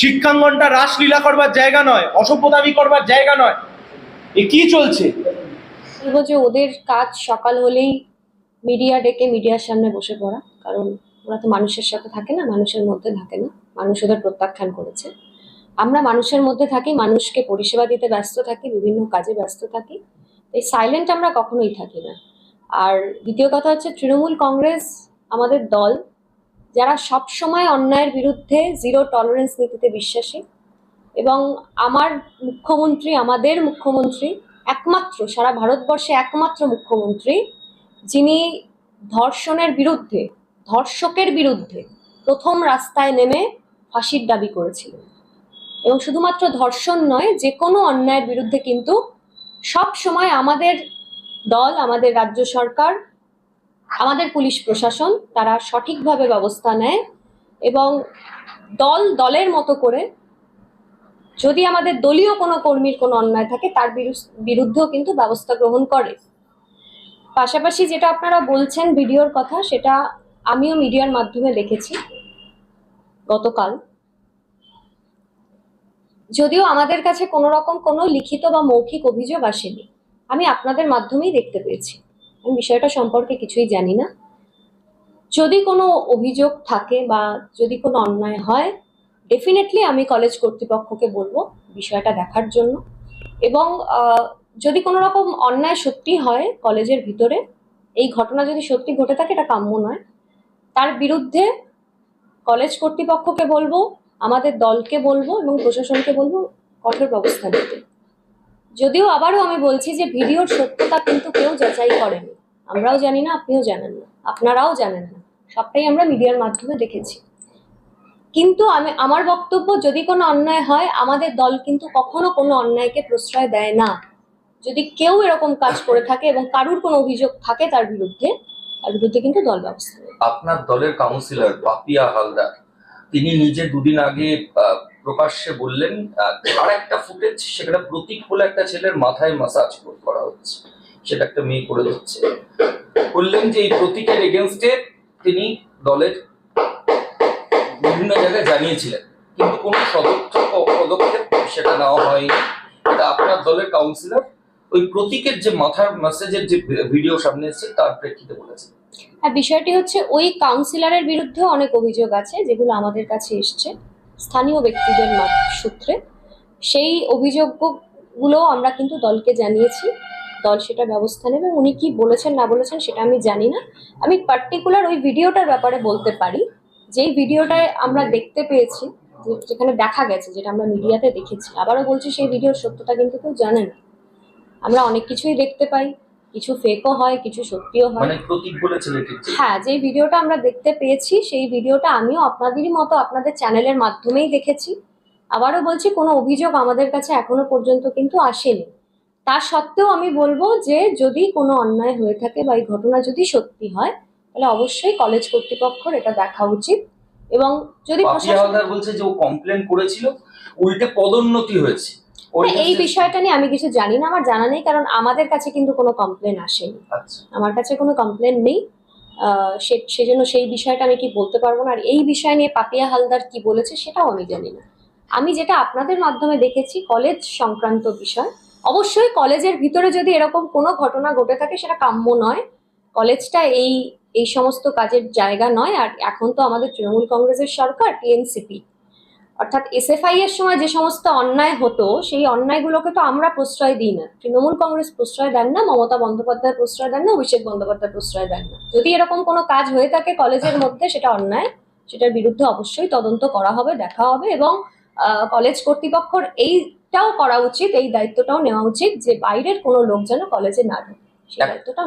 শিক্ষাঙ্গনটা রাসলীলা করবার জায়গা নয়, অসভ্যতামি করবার জায়গা নয়। এ কি চলছে? বলব যে ওদের কাজ সকাল হলেই মিডিয়া ডেকে মিডিয়ার সামনে বসে পড়া, কারণ ওরা তো মানুষের সাথে থাকে না, মানুষের মধ্যে থাকে না, মানুষ ওদের প্রত্যাখ্যান করেছে। আমরা মানুষের মধ্যে থাকি, মানুষকে পরিষেবা দিতে ব্যস্ত থাকি, বিভিন্ন কাজে ব্যস্ত থাকি এই সাইলেন্ট আমরা কখনোই থাকি না। আর দ্বিতীয় কথা হচ্ছে, তৃণমূল কংগ্রেস আমাদের দল যারা সব সময় অন্যায়ের বিরুদ্ধে জিরো টলারেন্স নীতিতে বিশ্বাসী এবং আমার মুখ্যমন্ত্রী, আমাদের মুখ্যমন্ত্রী, একমাত্র, সারা ভারতবর্ষে একমাত্র মুখ্যমন্ত্রী, যিনি ধর্ষণের বিরুদ্ধে, ধর্ষকের বিরুদ্ধে প্রথম রাস্তায় নেমে ফাঁসির দাবি করেছিলেন। এবং শুধুমাত্র ধর্ষণ নয় যে কোনো অন্যায়ের বিরুদ্ধে কিন্তু সব সময় আমাদের দল, আমাদের রাজ্য সরকার আমাদের পুলিশ প্রশাসন, তারা সঠিকভাবে ব্যবস্থা নেয় এবং দল দলের মতো করে যদি আমাদের দলীয় কোনো কর্মীর কোনো অন্যায় থাকে, তার বিরুদ্ধেও কিন্তু ব্যবস্থা গ্রহণ করে। পাশাপাশি যেটা আপনারা বলছেন ভিডিওর কথা, সেটা আমিও মিডিয়ার মাধ্যমে দেখেছি গতকাল। যদিও আমাদের কাছে কোনো রকম কোনো লিখিত বা মৌখিক অভিযোগ আসেনি। আমি আপনাদের মাধ্যমেই দেখতে পেয়েছি। আমি বিষয়টা সম্পর্কে কিছুই জানি না। যদি কোনো অভিযোগ থাকে বা যদি কোনো অন্যায় হয় ডেফিনেটলি আমি কলেজ কর্তৃপক্ষকে বলব বিষয়টা দেখার জন্য। এবং যদি কোনো রকম অন্যায় সত্যি হয় কলেজের ভিতরে, এই ঘটনা যদি সত্যি ঘটে থাকে এটা কাম্য নয়। তার বিরুদ্ধে কলেজ কর্তৃপক্ষকে বলব, আমাদের দলকে বলব এবং প্রশাসনকে বলব কঠোর ব্যবস্থা নিতে। যদিও আবারও আমি বলছি যে ভিডিওর সত্যতা কিন্তু কেউ যাচাই করেনি। আমরাও জানি না, আপনিও জানেন না, আপনারাও জানেন না। সবটাই আমরা মিডিয়ার মাধ্যমে দেখেছি। কিন্তু আমি, আমার বক্তব্য যদি কোনো অন্যায় হয়, আমাদের দল কিন্তু কখনো কোনো অন্যায়কে প্রশ্রয় দেয় না। যদি কেউ এরকম কাজ করে থাকে এবং কারুর কোনো অভিযোগ থাকে তার বিরুদ্ধে তার বিরুদ্ধে কিন্তু দল ব্যবস্থা আপনার দলের কাউন্সিলর পাপিয়া হালদার, তিনি নিজে দুদিন আগে প্রকাশ্যে বললেন আর একটা ফুটেজ সেখানে প্রতীক বলে একটা ছেলের মাথায় মাসাজ করা হচ্ছে। সেটা একটা মেয়ে করে দিচ্ছে। বললেন যে এই প্রতীকের এগেনস্টে তিনি দলের বিভিন্ন জায়গায় জানিয়েছিলেন। কিন্তু কোনো পদক্ষেপ সেটা নেওয়া হয়নি। এটা আপনার দলের কাউন্সিলর ওই প্রতীকের যে মাথার মেসেজের যে ভিডিও সামনে এসেছে, তার প্রেক্ষিতে বলেছেন হ্যাঁ বিষয়টি হচ্ছে, ওই কাউন্সিলরের বিরুদ্ধেও অনেক অভিযোগ আছে যেগুলো আমাদের কাছে এসছে। স্থানীয় ব্যক্তিদের সূত্রে। সেই অভিযোগগুলো আমরা কিন্তু দলকে জানিয়েছি। দল সেটা ব্যবস্থা নেবে। উনি কি বলেছেন, না বলেছেন সেটা আমি জানি না। আমি পার্টিকুলার ওই ভিডিওটার ব্যাপারে বলতে পারি। যেই ভিডিওটায় আমরা দেখতে পেয়েছি যেখানে দেখা গেছে, যেটা আমরা মিডিয়াতে দেখেছি, আবারও বলছি সেই ভিডিওর সত্যতা কিন্তু কেউ জানে না। আমরা অনেক কিছুই দেখতে পাই। কিছু ফেকও হয় কিছু সত্যিও হয়। মানে প্রতীক বলে হ্যাঁ যে ভিডিওটা আমরা দেখতে পেয়েছি সেই ভিডিওটা আমিও আপনাদেরই মতো আপনাদের চ্যানেলের মাধ্যমেই দেখেছি। আবারও বলছি কোনো অভিযোগ আমাদের কাছে এখনও পর্যন্ত কিন্তু আসেনি। তা সত্ত্বেও আমি বলব যে যদি কোনো অন্যায় হয়ে থাকে বা এই ঘটনা যদি সত্যি হয় তাহলে অবশ্যই কলেজ কর্তৃপক্ষের এটা দেখা উচিত। এবং যদি বলছে যে ও কমপ্লেন করেছিল উল্টে পদোন্নতি হয়েছে। এই বিষয়টা নিয়ে আমি কিছু জানি না আমার জানা নেই কারণ আমাদের কাছে কিন্তু কোনো কমপ্লেন আসেনি। আচ্ছা। আমার কাছে কোনো কমপ্লেন নেই। সেজন্য সেই বিষয়টা আমি কি বলতে পারব না? আর এই বিষয় নিয়ে পাপিয়া হালদার কি বলেছে সেটাও আমি জানি না। আমি যেটা আপনাদের মাধ্যমে দেখেছি কলেজ সংক্রান্ত বিষয় অবশ্যই কলেজের ভিতরে যদি এরকম কোনো ঘটনা ঘটে থাকে সেটা কাম্য নয়। কলেজটা এই এই সমস্ত কাজের জায়গা নয় আর এখন তো আমাদের তৃণমূল কংগ্রেসের সরকার টিএনসিপি অর্থাৎ এসএফআই এর সময় যে সমস্ত অন্যায় হতো সেই অন্যায়গুলোকে তো আমরা প্রশ্রয় দিই না। তৃণমূল কংগ্রেস প্রশ্রয় দেন না মমতা বন্দ্যোপাধ্যায় প্রশ্রয় দেন না অভিষেক বন্দ্যোপাধ্যায় প্রশ্রয় দেন না। যদি এরকম কোনো কাজ হয়ে থাকে কলেজের মধ্যে সেটা অন্যায়। সেটার বিরুদ্ধে অবশ্যই তদন্ত করা হবে দেখা হবে এবং আহ, কলেজ কর্তৃপক্ষর এইটাও করা উচিত এই দায়িত্বটাও নেওয়া উচিত যে বাইরের কোনো লোক যেন কলেজে না ঢোকে। সেই দায়িত্বটা